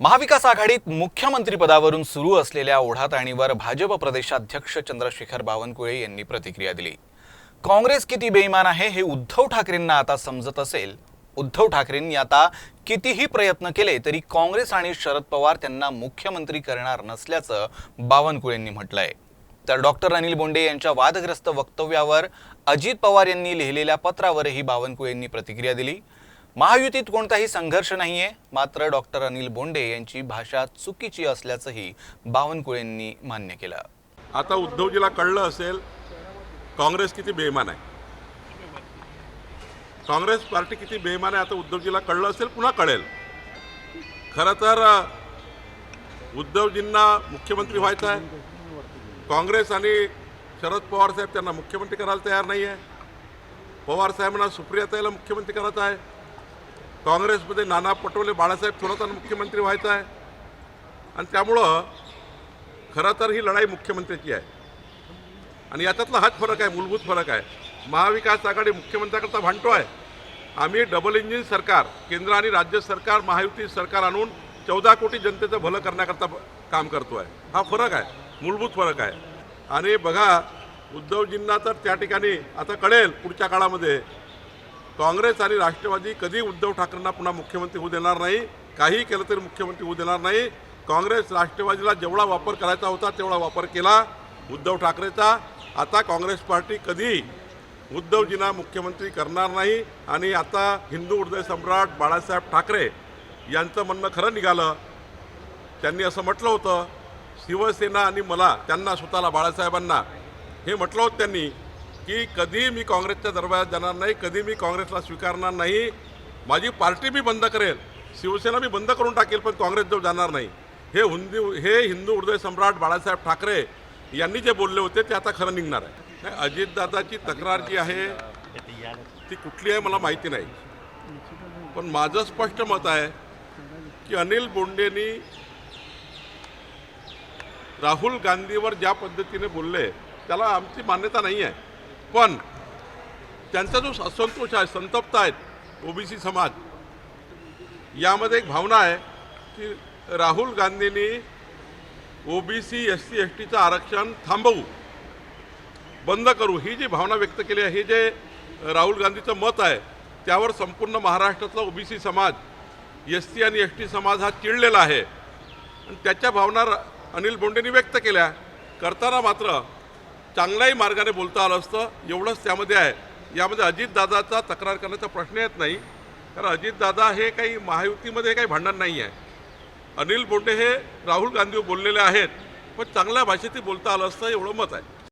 महाविकास आघाडीत मुख्यमंत्रीपदावरून सुरू असलेल्या ओढाताणीवर भाजप प्रदेशाध्यक्ष चंद्रशेखर बावनकुळे यांनी प्रतिक्रिया दिली. काँग्रेस किती बेईमान आहे हे उद्धव ठाकरेंना आता समजत असेल. उद्धव ठाकरेंनी आता कितीही प्रयत्न केले तरी काँग्रेस आणि शरद पवार त्यांना मुख्यमंत्री करणार नसल्याचं बावनकुळेंनी म्हटलंय. तर डॉक्टर अनिल बोंडे यांच्या वादग्रस्त वक्तव्यावर अजित पवार यांनी लिहिलेल्या पत्रावरही बावनकुळेंनी प्रतिक्रिया दिली. महायुतीत कोणताही संघर्ष नाहीये मात्र डॉक्टर अनिल बोंडे यांची भाषा चुकीची असल्याचंही बावनकुळेंनी मान्य केलं. आता उद्धवजीला कळलं असेल काँग्रेस किती बेमान आहे. काँग्रेस पार्टी किती बेमान आहे आता उद्धवजीला कळलं असेल पुन्हा कळेल. खरं तर उद्धवजींना मुख्यमंत्री व्हायचं आहे. काँग्रेस आणि शरद पवार साहेब त्यांना मुख्यमंत्री करायला तयार नाही आहे पवार साहेबांना सुप्रियाताईला मुख्यमंत्री करायचं आहे. काँग्रेसमध्ये नाना पटोले बाळासाहेब थोरातांना मुख्यमंत्री व्हायचं आहे. आणि त्यामुळं खरं तर ही लढाई मुख्यमंत्र्याची आहे. आणि याच्यातला हाच फरक आहे मूलभूत फरक आहे. महाविकास आघाडी मुख्यमंत्र्याकरता भांडतो आहे. आम्ही डबल इंजिन सरकार केंद्र आणि राज्य सरकार महायुती सरकार आणून चौदा कोटी जनतेचं भलं करण्याकरता काम करतो आहे हा फरक आहे मूलभूत फरक आहे. आणि बघा उद्धवजींना तर त्या ठिकाणी आता कळेल पुढच्या काळामध्ये काँग्रेस आणि राष्ट्रवादी कधी उद्धव ठाकरेंना पुन्हा मुख्यमंत्री होऊ देणार नाही काही केलं तरी मुख्यमंत्री होऊ देणार नाही. काँग्रेस राष्ट्रवादीला जेवढा वापर करायचा होता तेवढा वापर केला उद्धव ठाकरेचा. आता काँग्रेस पार्टी कधी उद्धवजींना मुख्यमंत्री करणार नाही आणि आता हिंदू हृदय सम्राट बाळासाहेब ठाकरे यांचं म्हणणं खरं निघालं. त्यांनी असं म्हटलं होतं शिवसेना आणि मला त्यांना स्वतःला बाळासाहेबांना हे म्हटलं होतं त्यांनी. की कधी मी काँग्रेसच्या दरबारात जाणार नाही कधी मी काँग्रेसला स्वीकारणार नाही माझी पार्टी मी बंद करेल शिवसेना मी बंद करून टाकेल पण काँग्रेसजवळ जाणार नाही. हे हुंदी हे हिंदू हृदय सम्राट बाळासाहेब ठाकरे यांनी जे बोलले होते ते आता खरं निघणार आहे. नाही, अजितदादाची तक्रार जी आहे ती कुठली आहे मला माहिती नाही. पण माझं स्पष्ट मत आहे की अनिल बोंडेनी राहुल गांधीवर ज्या पद्धतीने बोलले त्याला आमची मान्यता नाही आहे. पण त्यांचा जो असंतोष आहे संतप्त आहेत ओबीसी समाज यामध्ये एक भावना आहे की राहुल गांधींनी ओबीसी एस सी एस टीचं आरक्षण थांबवू बंद करू ही जी भावना व्यक्त केली आहे हे जे राहुल गांधीचं मत आहे त्यावर संपूर्ण महाराष्ट्रातला ओबीसी समाज एस सी आणि एस टी समाज हा चिडलेला आहे. आणि त्याच्या भावना र- अनिल बोंडेंनी व्यक्त केल्या करताना मात्र चांगल्याही मार्गाने बोलता आलं असतं. एवढंच त्यामध्ये आहे. यामध्ये अजितदादाचा तक्रार करण्याचा प्रश्न येत नाही. कारण अजितदादा हे काही महायुतीमध्ये काही भांडण नाही आहे. अनिल बोंडे हे राहुल गांधी बोललेले आहेत. पण चांगल्या भाषेत बोलता आलं असतं एवढं मत आहे.